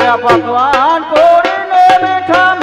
પકવાન પૂરીને મીઠા બેઠા